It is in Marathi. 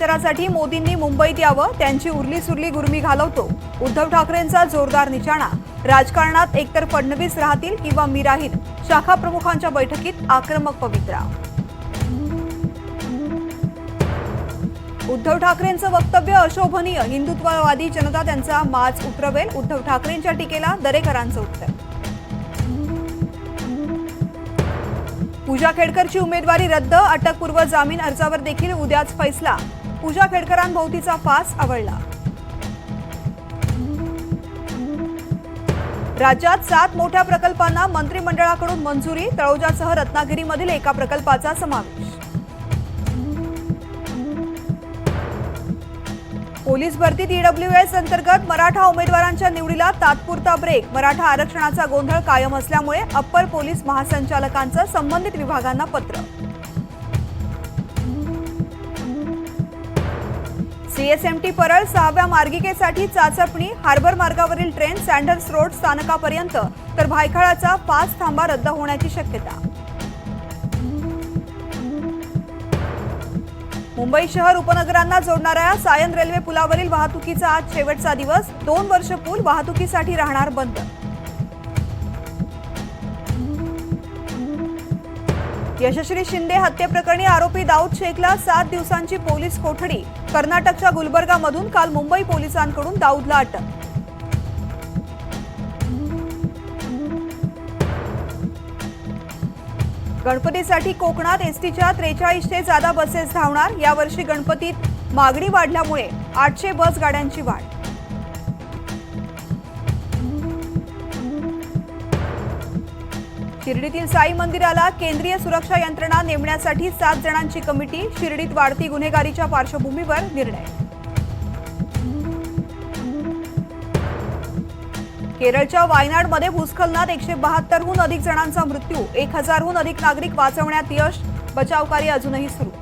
प्रचारासाठी मोदींनी मुंबईत यावं त्यांची उरली सुरली गुरमी घालवतो. उद्धव ठाकरेंचा जोरदार निशाणा. राजकारणात एकतर फडणवीस राहतील किंवा मी राहील शाखा प्रमुखांच्या बैठकीत आक्रमक पवित्रा. उद्धव ठाकरेंचं वक्तव्य अशोभनीय. हिंदुत्ववादी जनता त्यांचा माज उतरवेल. उद्धव ठाकरेंच्या टीकेला दरेकरांचं उत्तर. पूजा खेडकरची उमेदवारी रद्द. अटकपूर्व जामीन अर्जावर देखील उद्याच फैसला. पूजा खेडकरांभोवतीचा फास आवळला राज्यात सात मोठ्या प्रकल्पांना मंत्रिमंडळाकडून मंजुरी तळोजासह रत्नागिरीमधील एका प्रकल्पाचा समावेश. पोलीस भरतीत ईडब्ल्यूएस अंतर्गत मराठा उमेदवारांच्या निवडीला तात्पुरता ब्रेक मराठा आरक्षणाचा गोंधळ कायम असल्यामुळे अप्पर पोलीस महासंचालकांचं संबंधित विभागांना पत्र. सीएसएमटी परळ सहाव्या मार्गिकेसाठी चाचपणी हार्बर मार्गावरील ट्रेन सँडर्स रोड स्थानकापर्यंत. तर भायखळाचा पाच थांबा रद्द होण्याची शक्यता. मुंबई शहर उपनगरांना जोडणाऱ्या सायन रेल्वे पुलावरील वाहतुकीचा आज शेवटचा दिवस. दोन वर्ष पूल वाहतुकीसाठी राहणार बंद. यशस्वी शिंदे हत्येप्रकरणी आरोपी दाऊद शेखला सात दिवसांची पोलीस कोठडी. कर्नाटकच्या गुलबर्गामधून काल मुंबई पोलिसांकडून दाऊदला अटक. गणपतीसाठी कोकणात एसटीच्या त्रेचाळीसशे जादा बसेस धावणार यावर्षी गणपतीत मागणी वाढल्यामुळे आठशे बस गाड्यांची वाढ. शिर्डीतील साई मंदिराला केंद्रीय सुरक्षा यंत्रणा नेमण्यासाठी सात जणांची कमिटी शिर्डीत वाढती गुन्हेगारीच्या पार्श्वभूमीवर निर्णय. केरळच्या वायनाडमध्ये भूस्खलनात एकशे बहात्तरहून अधिक जणांचा मृत्यू एक हजारहून अधिक नागरिक वाचवण्यात यश बचावकार्य अजूनही सुरू.